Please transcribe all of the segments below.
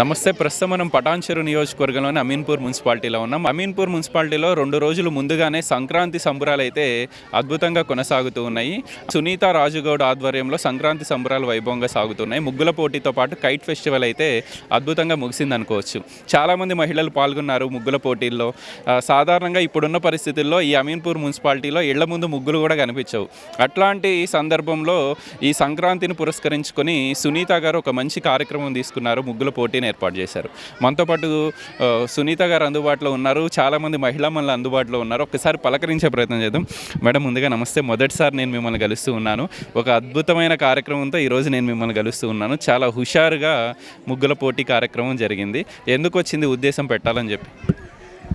నమస్తే ప్రస్తుతం మనం పటాన్చెరు నియోజకవర్గంలోని అమీన్పూర్ మున్సిపాలిటీలో ఉన్నాం. అమీన్పూర్ మున్సిపాలిటీలో రెండు రోజులు ముందుగానే సంక్రాంతి సంబరాలు అయితే అద్భుతంగా కొనసాగుతూ ఉన్నాయి. సునీత రాజుగౌడ్ ఆధ్వర్యంలో సంక్రాంతి సంబరాలు వైభవంగా సాగుతున్నాయి. ముగ్గుల పోటీతో పాటు కైట్ ఫెస్టివల్ అయితే అద్భుతంగా ముగిసింది అనుకోవచ్చు. చాలామంది మహిళలు పాల్గొన్నారు ముగ్గుల పోటీల్లో. సాధారణంగా ఇప్పుడున్న పరిస్థితుల్లో ఈ అమీన్పూర్ మున్సిపాలిటీలో ఇళ్ళ ముందు ముగ్గులు కూడా కనిపించవు. అట్లాంటి సందర్భంలో ఈ సంక్రాంతిని పురస్కరించుకొని సునీత గారు ఒక మంచి కార్యక్రమం తీసుకున్నారు ముగ్గుల పోటీని ఏర్పాటు చేశారు. మనతో పాటు సునీత గారు అందుబాటులో ఉన్నారు. చాలామంది మహిళా మనలు అందుబాటులో ఉన్నారు. ఒకసారి పలకరించే ప్రయత్నం చేద్దాం. మేడం ముందుగా నమస్తే. మొదటిసారి నేను మిమ్మల్ని కలుస్తూ ఉన్నాను. ఒక అద్భుతమైన కార్యక్రమంతో ఈరోజు నేను మిమ్మల్ని కలుస్తూ ఉన్నాను. చాలా హుషారుగా ముగ్గుల పోటీ కార్యక్రమం జరిగింది. ఎందుకు వచ్చింది ఉద్దేశం పెట్టాలని చెప్పి?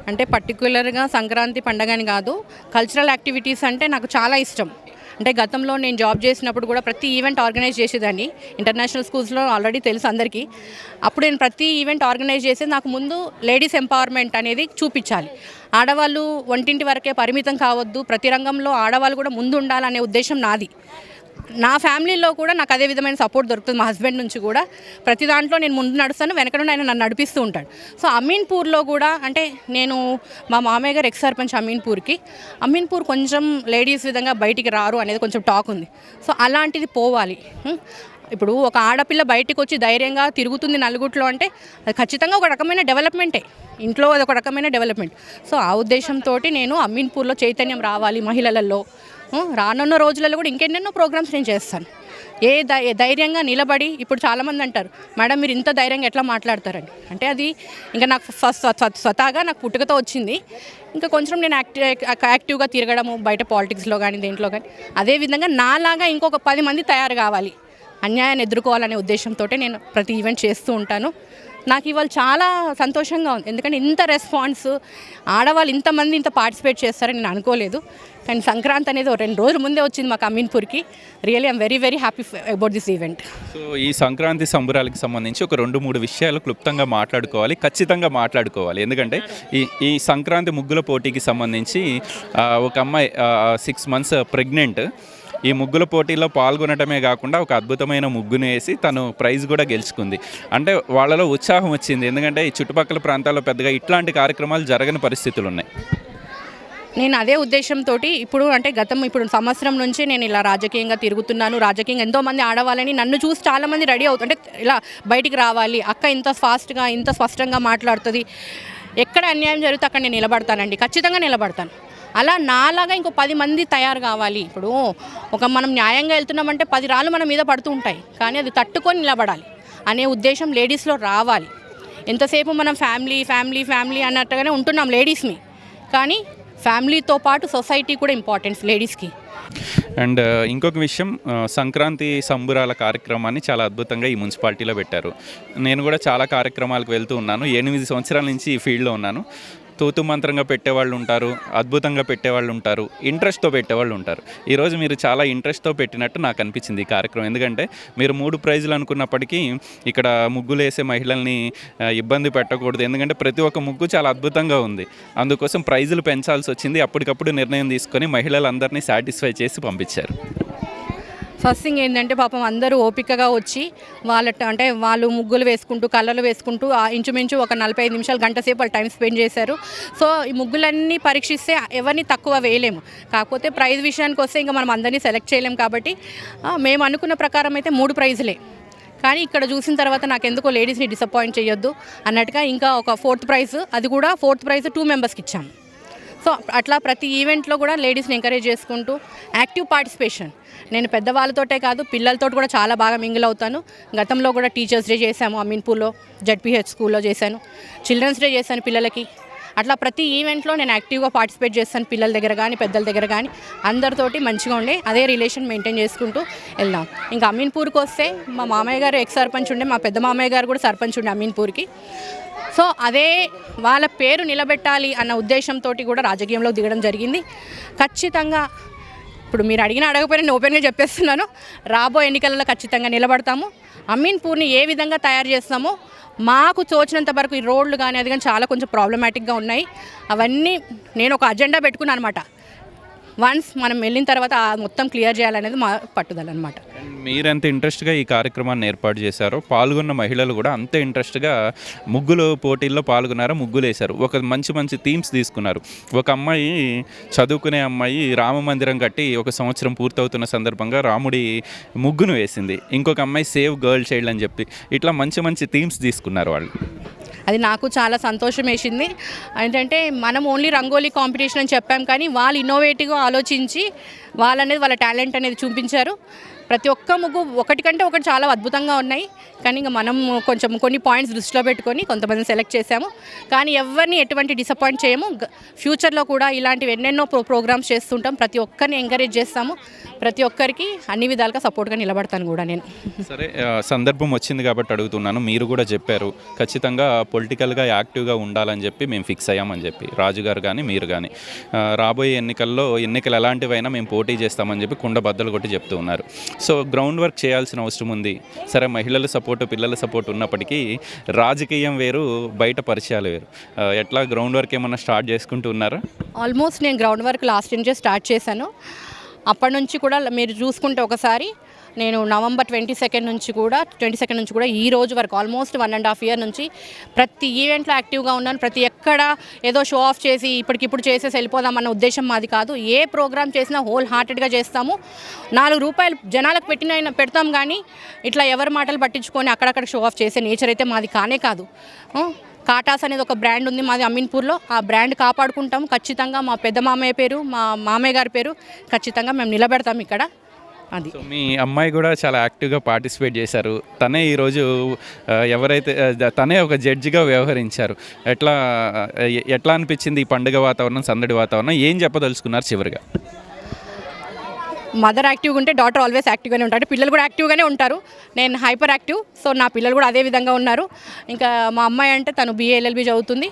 అంటే పర్టికులర్గా సంక్రాంతి పండగని కాదు కల్చరల్ యాక్టివిటీస్ అంటే నాకు చాలా ఇష్టం. అంటే గతంలో నేను జాబ్ చేసినప్పుడు కూడా ప్రతి ఈవెంట్ ఆర్గనైజ్ చేసేదాన్ని. ఇంటర్నేషనల్ స్కూల్స్లో ఆల్రెడీ తెలుసు అందరికీ. అప్పుడు నేను ప్రతి ఈవెంట్ ఆర్గనైజ్ చేసి నాకు ముందు లేడీస్ ఎంపవర్మెంట్ అనేది చూపించాలి. ఆడవాళ్ళు వంటింటి వరకే పరిమితం కావద్దు. ప్రతి రంగంలో ఆడవాళ్ళు కూడా ముందు ఉండాలనే ఉద్దేశం నాది. నా ఫ్యామిలీలో కూడా నాకు అదే విధమైన సపోర్ట్ దొరుకుతుంది. మా హస్బెండ్ నుంచి కూడా. ప్రతి దాంట్లో నేను ముందు నడుస్తాను వెనక నుండి ఆయన నన్ను నడిపిస్తూ ఉంటాడు. సో అమీన్పూర్లో కూడా అంటే నేను మా మామయ్య గారు ఎక్స్ సర్పంచ్ అమీన్పూర్కి. అమీన్పూర్ కొంచెం లేడీస్ విధంగా బయటికి రారు అనేది కొంచెం టాక్ ఉంది. సో అలాంటిది పోవాలి. ఇప్పుడు ఒక ఆడపిల్ల బయటికి వచ్చి ధైర్యంగా తిరుగుతుంది నలుగుట్లో అంటే అది ఖచ్చితంగా ఒక రకమైన డెవలప్మెంటే. ఇంట్లో అది ఒక రకమైన డెవలప్మెంట్. సో ఆ ఉద్దేశంతో నేను అమీన్పూర్లో చైతన్యం రావాలి మహిళలలో. రానున్న రోజులలో కూడా ఇంకెన్నెన్నో ప్రోగ్రామ్స్ నేను చేస్తాను. ఏ ధైర్యంగా నిలబడి ఇప్పుడు చాలామంది అంటారు మేడం మీరు ఇంత ధైర్యంగా ఎట్లా మాట్లాడతారని? అంటే అది ఇంకా నాకు ఫస్ట్ స్వతహాగా నాకు పుట్టుకతో వచ్చింది. ఇంకా కొంచెం నేను యాక్టివ్ యాక్టివ్గా తిరగడము బయట పాలిటిక్స్లో కానీ దేంట్లో కానీ అదేవిధంగా నాలాగా ఇంకొక పది మంది తయారు కావాలి. అన్యాయాన్ని ఎదుర్కోవాలనే ఉద్దేశంతో నేను ప్రతి ఈవెంట్ చేస్తూ ఉంటాను. నాకు ఇవాళ చాలా సంతోషంగా ఉంది. ఎందుకంటే ఇంత రెస్పాన్స్ ఆడవాళ్ళు ఇంతమంది ఇంత పార్టిసిపేట్ చేస్తారని నేను అనుకోలేదు. కానీ సంక్రాంతి అనేది ఒక రెండు రోజుల ముందే వచ్చింది మాకు అమీన్పూర్కి. Really I'm very very happy about this event so ఈ సంక్రాంతి సంబరాలకు సంబంధించి ఒక రెండు మూడు విషయాలు క్లుప్తంగా మాట్లాడుకోవాలి ఖచ్చితంగా మాట్లాడుకోవాలి. ఎందుకంటే ఈ ఈ సంక్రాంతి ముగ్గుల పోటీకి సంబంధించి ఒక అమ్మాయి సిక్స్ మంత్స్ ప్రెగ్నెంట్ ఈ ముగ్గుల పోటీలో పాల్గొనటమే కాకుండా ఒక అద్భుతమైన ముగ్గును వేసి తను ప్రైజ్ కూడా గెలుచుకుంది. అంటే వాళ్ళలో ఉత్సాహం వచ్చింది. ఎందుకంటే ఈ చుట్టుపక్కల ప్రాంతాల్లో పెద్దగా ఇట్లాంటి కార్యక్రమాలు జరగని పరిస్థితులు ఉన్నాయి. నేను అదే ఉద్దేశంతో ఇప్పుడు అంటే గతం ఇప్పుడు సంవత్సరం నుంచి నేను ఇలా రాజకీయంగా తిరుగుతున్నాను రాజకీయంగా ఎంతోమంది ఆడవాళ్ళని నన్ను చూసి చాలామంది రెడీ అవుతుంది అంటే ఇలా బయటికి రావాలి అక్క ఇంత ఫాస్ట్గా ఇంత స్పష్టంగా మాట్లాడుతుంది. ఎక్కడ అన్యాయం జరిగితే అక్కడ నేను నిలబడతానండి. ఖచ్చితంగా నిలబడతాను. అలా నాలాగా ఇంకో పది మంది తయారు కావాలి. ఇప్పుడు ఒక మనం న్యాయంగా వెళ్తున్నామంటే పది రాళ్ళు మన మీద పడుతూ ఉంటాయి. కానీ అది తట్టుకొని నిలబడాలి. అనే ఉద్దేశం లేడీస్లో రావాలి. ఎంతసేపు మనం ఫ్యామిలీ ఫ్యామిలీ ఫ్యామిలీ అన్నట్టుగానే ఉంటున్నాం లేడీస్ని కానీ ఫ్యామిలీతో పాటు సొసైటీ కూడా ఇంపార్టెన్స్ లేడీస్కి అండ్ ఇంకొక విషయం uh, సంక్రాంతి సంబురాల కార్యక్రమాన్ని చాలా అద్భుతంగా ఈ మున్సిపాలిటీలో పెట్టారు. నేను కూడా చాలా కార్యక్రమాలకు వెళ్తూ ఉన్నాను. ఎనిమిది సంవత్సరాల నుంచి ఈ ఫీల్డ్లో ఉన్నాను. తూతు మంత్రంగా పెట్టేవాళ్ళు ఉంటారు అద్భుతంగా పెట్టేవాళ్ళు ఉంటారు ఇంట్రెస్ట్తో పెట్టేవాళ్ళు ఉంటారు. ఈరోజు మీరు చాలా ఇంట్రెస్ట్తో పెట్టినట్టు నాకు అనిపించింది ఈ కార్యక్రమం. ఎందుకంటే మీరు మూడు ప్రైజులు అనుకున్నప్పటికీ ఇక్కడ ముగ్గులు వేసే మహిళల్ని ఇబ్బంది పెట్టకూడదు. ఎందుకంటే ప్రతి ఒక్క ముగ్గు చాలా అద్భుతంగా ఉంది. అందుకోసం ప్రైజులు పెంచాల్సి వచ్చింది. అప్పటికప్పుడు నిర్ణయం తీసుకొని మహిళలందరినీ సాటిస్ఫై చేసి పంపించారు. ఫస్ట్ థింగ్ ఏంటంటే పాపం అందరూ ఓపికగా వచ్చి వాళ్ళ అంటే వాళ్ళు ముగ్గులు వేసుకుంటూ కళ్ళలు వేసుకుంటూ ఆ ఇంచుమించు ఒక నలభై ఐదు నిమిషాలు గంట సేపు వాళ్ళు టైం స్పెండ్ చేశారు. సో ఈ ముగ్గులన్నీ పరీక్షిస్తే ఎవరిని తక్కువ వేయలేము. కాకపోతే ప్రైజ్ విషయానికి వస్తే ఇంకా మనం అందరినీ సెలెక్ట్ చేయలేము కాబట్టి మేము అనుకున్న ప్రకారం అయితే మూడు ప్రైజ్లే. కానీ ఇక్కడ చూసిన తర్వాత నాకు ఎందుకో లేడీస్ని డిసప్పాయింట్ చేయొద్దు అన్నట్టుగా ఇంకా ఒక ఫోర్త్ ప్రైజ్ అది కూడా ఫోర్త్ ప్రైజ్ టూ మెంబర్స్కి ఇచ్చాము సో అట్లా ప్రతి ఈవెంట్లో కూడా లేడీస్ని ఎంకరేజ్ చేసుకుంటూ యాక్టివ్ పార్టిసిపేషన్. నేను పెద్దవాళ్ళతోటే కాదు పిల్లలతో కూడా చాలా బాగా మింగిల్ అవుతాను. గతంలో కూడా టీచర్స్ డే చేశాము అమీన్పూర్లో జడ్పీహెచ్ స్కూల్లో చేశాను. చిల్డ్రన్స్ డే చేశాను పిల్లలకి. అట్లా ప్రతి ఈవెంట్లో నేను యాక్టివ్గా పార్టిసిపేట్ చేస్తాను పిల్లల దగ్గర కానీ పెద్దల దగ్గర కానీ. అందరితోటి మంచిగా ఉండే అదే రిలేషన్ మెయింటైన్ చేసుకుంటూ వెళ్దాం. ఇంకా అమీన్పూర్కి వస్తే మా మామయ్య గారు ఎక్స్ సర్పంచ్ ఉండే మా పెద్ద మామయ్య గారు కూడా సర్పంచ్ ఉండే అమీన్పూర్కి. సో అదే వాళ్ళ పేరు నిలబెట్టాలి అన్న ఉద్దేశంతో కూడా రాజకీయంలో దిగడం జరిగింది. ఖచ్చితంగా ఇప్పుడు మీరు అడిగిన అడగపోయినా నేను ఓపెన్గా చెప్పేస్తున్నాను. రాబో ఎన్నికలలో ఖచ్చితంగా నిలబడతాము. అమీన్పూర్ని ఏ విధంగా తయారు చేస్తామో మాకు తోచినంత వరకు ఈ రోడ్లు కానీ అది కానీ చాలా కొంచెం ప్రాబ్లమాటిక్గా ఉన్నాయి. అవన్నీ నేను ఒక అజెండా పెట్టుకున్నాను అనమాట వన్స్ మనం వెళ్ళిన తర్వాత మొత్తం క్లియర్ చేయాలనేది మా పట్టుదల అనమాట మీరెంత ఇంట్రెస్ట్గా ఈ కార్యక్రమాన్ని ఏర్పాటు చేశారో పాల్గొన్న మహిళలు కూడా అంతే ఇంట్రెస్ట్గా ముగ్గులు పోటీల్లో పాల్గొన్నారు ముగ్గులు వేశారు. ఒక మంచి మంచి థీమ్స్ తీసుకున్నారు. ఒక అమ్మాయి చదువుకునే అమ్మాయి రామ మందిరం కట్టి ఒక సంవత్సరం పూర్తవుతున్న సందర్భంగా రాముడి ముగ్గును వేసింది. ఇంకొక అమ్మాయి సేవ్ గర్ల్ చైల్డ్ అని చెప్పి ఇట్లా మంచి మంచి థీమ్స్ తీసుకున్నారు వాళ్ళు. అది నాకు చాలా సంతోషం వేసింది. ఏంటంటే మనం ఓన్లీ రంగోలీ కాంపిటీషన్ అని చెప్పాం కానీ వాళ్ళు ఇన్నోవేటివ్గా ఆలోచించి వాళ్ళనేది వాళ్ళ టాలెంట్ అనేది చూపించారు. ప్రతి ఒక్క ముగ్గు ఒకటి కంటే ఒకటి చాలా అద్భుతంగా ఉన్నాయి. కానీ ఇంకా మనం కొంచెం కొన్ని పాయింట్స్ దృష్టిలో పెట్టుకొని కొంతమందిని సెలెక్ట్ చేశాము కానీ ఎవరిని ఎటువంటి డిసప్పాయింట్ చేయము. ఫ్యూచర్లో కూడా ఇలాంటివి ఎన్నెన్నో ప్రో ప్రోగ్రామ్స్ చేస్తుంటాం. ప్రతి ఒక్కరిని ఎంకరేజ్ చేస్తాము. ప్రతి ఒక్కరికి అన్ని విధాలుగా సపోర్ట్గా నిలబడతాను కూడా నేను. సరే సందర్భం వచ్చింది కాబట్టి అడుగుతున్నాను. మీరు కూడా చెప్పారు ఖచ్చితంగా పొలిటికల్గా యాక్టివ్గా ఉండాలని చెప్పి మేము ఫిక్స్ అయ్యామని చెప్పి. రాజుగారు కానీ మీరు కానీ రాబోయే ఎన్నికల్లో ఎన్నికలు ఎలాంటివైనా మేము పోటీ చేస్తామని చెప్పి కుండ బద్దలు కొట్టి చెప్తూ ఉన్నారు. సో గ్రౌండ్ వర్క్ చేయాల్సిన అవసరం ఉంది. సరే మహిళల సపోర్టు పిల్లల సపోర్ట్ ఉన్నప్పటికీ రాజకీయం వేరు బయట పరిచయాలు వేరు. ఎట్లా గ్రౌండ్ వర్క్ ఏమన్నా స్టార్ట్ చేసుకుంటూ ఉన్నారా? ఆల్మోస్ట్ నేను గ్రౌండ్ వర్క్ లాస్ట్ నుంచే స్టార్ట్ చేశాను. అప్పటి నుంచి కూడా మీరు చూసుకుంటే ఒకసారి నేను నవంబర్ ట్వంటీ సెకండ్ నుంచి కూడా ట్వంటీ సెకండ్ నుంచి కూడా ఈ రోజు వరకు almost one and half year నుంచి ప్రతి ఈవెంట్లో యాక్టివ్గా ఉన్నాను. ప్రతి ఎక్కడ ఏదో షో ఆఫ్ చేసి ఇప్పటికిప్పుడు చేసేసి వెళ్ళిపోదామన్న ఉద్దేశం మాది కాదు. ఏ ప్రోగ్రామ్ చేసినా హోల్ హార్టెడ్గా చేస్తాము. నాలుగు రూపాయలు జనాలకు పెట్టిన పెడతాం కానీ ఇట్లా ఎవరి మాటలు పట్టించుకొని అక్కడక్కడ షో ఆఫ్ చేసే నేచర్ అయితే మాది కానే కాదు. కాటాస్ అనేది ఒక బ్రాండ్ ఉంది మాది అమీన్పూర్లో. ఆ బ్రాండ్ కాపాడుకుంటాం ఖచ్చితంగా మా పెద్ద మామయ్య పేరు మా మామయ్య గారి పేరు ఖచ్చితంగా మేము నిలబెడతాం ఇక్కడ. అది. సో మీ అమ్మాయి కూడా చాలా యాక్టివ్గా పార్టిసిపేట్ చేశారు. తనే ఈరోజు ఎవరైతే తనే ఒక జడ్జిగా వ్యవహరించారు. ఎట్లా ఎట్లా అనిపించింది ఈ పండుగ వాతావరణం సందడి వాతావరణం? ఏం చెప్పదలుచుకున్నారు చివరిగా? మదర్ యాక్టివ్గా ఉంటే డాటర్ ఆల్వేస్ యాక్టివ్గానే ఉంటారు. పిల్లలు కూడా యాక్టివ్గానే ఉంటారు. నేను హైపర్ యాక్టివ్ సో నా పిల్లలు కూడా అదే విధంగా ఉన్నారు. ఇంకా మా అమ్మాయి అంటే తను బీఏఎల్ఎల్బి చదువుతుంది.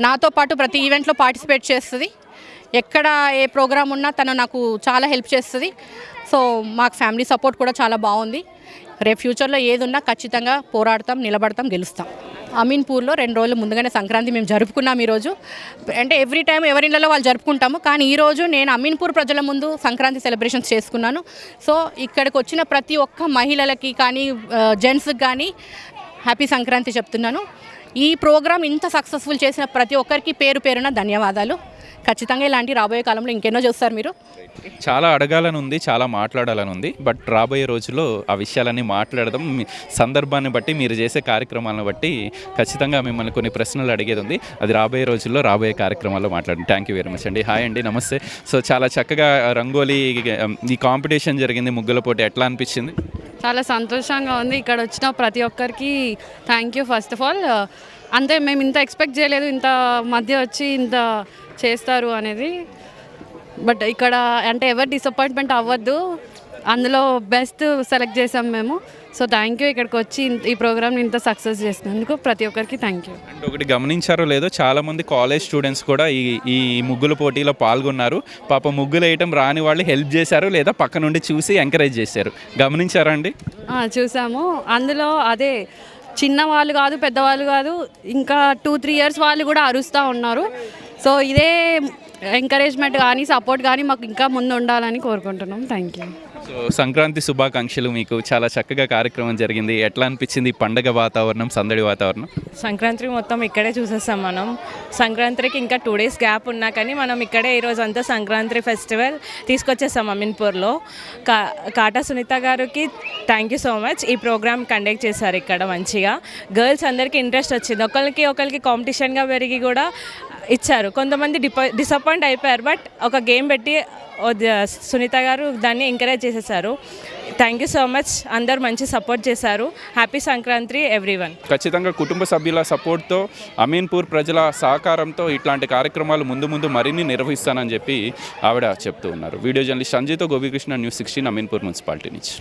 నాతో పాటు ప్రతి ఈవెంట్లో పార్టిసిపేట్ చేస్తుంది. ఎక్కడ ఏ ప్రోగ్రామ్ ఉన్నా తను నాకు చాలా హెల్ప్ చేస్తుంది. సో మాకు ఫ్యామిలీ సపోర్ట్ కూడా చాలా బాగుంది. రేపు ఫ్యూచర్లో ఏది ఉన్నా ఖచ్చితంగా పోరాడతాం నిలబడతాం గెలుస్తాం. అమీన్పూర్లో రెండు రోజులు ముందుగానే సంక్రాంతి మేము జరుపుకున్నాం ఈరోజు. అంటే ఎవ్రీ టైం ఎవరిళ్ళలో వాళ్ళు జరుపుకుంటాము కానీ ఈరోజు నేను అమీన్పూర్ ప్రజల ముందు సంక్రాంతి సెలబ్రేషన్స్ చేసుకున్నాను. సో ఇక్కడికి వచ్చిన ప్రతి ఒక్క మహిళలకి కానీ జెంట్స్కి కానీ హ్యాపీ సంక్రాంతి చెప్తున్నాను. ఈ ప్రోగ్రామ్ ఇంత సక్సెస్ఫుల్ చేసిన ప్రతి ఒక్కరికి పేరు పేరున ధన్యవాదాలు. ఖచ్చితంగా ఇలాంటి రాబోయే కాలంలో ఇంకెన్నో చూస్తారు మీరు. చాలా అడగాలని ఉంది చాలా మాట్లాడాలని ఉంది బట్ రాబోయే రోజుల్లో ఆ విషయాలన్నీ మాట్లాడదాం. మీ సందర్భాన్ని బట్టి మీరు చేసే కార్యక్రమాలను బట్టి ఖచ్చితంగా మిమ్మల్ని కొన్ని ప్రశ్నలు అడిగేది ఉంది అది రాబోయే రోజుల్లో రాబోయే కార్యక్రమాల్లో మాట్లాడండి. థ్యాంక్ యూ వెరీ మచ్ అండి. హాయ్ అండి నమస్తే. సో చాలా చక్కగా రంగోలీ ఈ కాంపిటీషన్ జరిగింది ముగ్గుల పోటీ ఎట్లా అనిపించింది? చాలా సంతోషంగా ఉంది. ఇక్కడ వచ్చిన ప్రతి ఒక్కరికి thank you first of all అంతే మేము ఇంత ఎక్స్పెక్ట్ చేయలేదు. ఇంత మధ్య వచ్చి ఇంత చేస్తారు అనేది. బట్ ఇక్కడ అంటే ఎవరు డిసప్పాయింట్మెంట్ అవ్వద్దు. అందులో బెస్ట్ సెలెక్ట్ చేసాం మేము. సో థ్యాంక్ యూ ఇక్కడికి వచ్చి ఈ ప్రోగ్రామ్ని ఇంత సక్సెస్ చేసినందుకు ప్రతి ఒక్కరికి థ్యాంక్ యూ అండ్ ఒకటి గమనించారో లేదో చాలా మంది కాలేజ్ స్టూడెంట్స్ కూడా ఈ ఈ ముగ్గుల పోటీలో పాల్గొన్నారు. పాప ముగ్గులు వేయటం రాని వాళ్ళు హెల్ప్ చేశారు లేదా పక్క నుండి చూసి ఎంకరేజ్ చేశారు. గమనించారా అండి? చూసాము. అందులో అదే చిన్న వాళ్ళు కాదు పెద్దవాళ్ళు కాదు ఇంకా టూ త్రీ ఇయర్స్ వాళ్ళు కూడా అరుస్తూ ఉన్నారు. సో ఇదే ఎంకరేజ్మెంట్ కానీ సపోర్ట్ కానీ మాకు ఇంకా ముందు ఉండాలని కోరుకుంటున్నాం. థ్యాంక్ యూ సో సంక్రాంతి శుభాకాంక్షలు మీకు. చాలా చక్కగా కార్యక్రమం జరిగింది. ఎట్లా అనిపించింది ఈ పండగ వాతావరణం సందడి వాతావరణం? సంక్రాంతి మొత్తం ఇక్కడే చూసేస్తాం మనం. సంక్రాంతికి ఇంకా టూ డేస్ గ్యాప్ ఉన్నా కానీ మనం ఇక్కడే ఈరోజు అంతా సంక్రాంతి ఫెస్టివల్ తీసుకొచ్చేస్తాం అమీన్పూర్లో. కా కాటా సునీత గారికి థ్యాంక్ యూ సో మచ్ ఈ ప్రోగ్రామ్ కండక్ట్ చేశారు ఇక్కడ మంచిగా. గర్ల్స్ అందరికీ ఇంట్రెస్ట్ వచ్చింది. ఒకరికి ఒకరికి కాంపిటీషన్గా పెరిగి కూడా ఇచ్చారు. కొంతమంది డిప డిసప్పాయింట్ అయిపోయారు. బట్ ఒక గేమ్ పెట్టి సునీత గారు దాన్ని ఎంకరేజ్ చేసేసారు. థ్యాంక్ యూ సో మచ్ అందరు మంచి సపోర్ట్ చేశారు. హ్యాపీ సంక్రాంతి ఎవ్రీవన్ ఖచ్చితంగా కుటుంబ సభ్యుల సపోర్ట్తో అమీన్పూర్ ప్రజల సహకారంతో ఇట్లాంటి కార్యక్రమాలు ముందు ముందు మరిన్ని నిర్వహిస్తానని చెప్పి ఆవిడ చెప్తూ ఉన్నారు. Video journalist సంజయ్తో Gopikrishna news sixteen Ameenpur municipality నుంచి.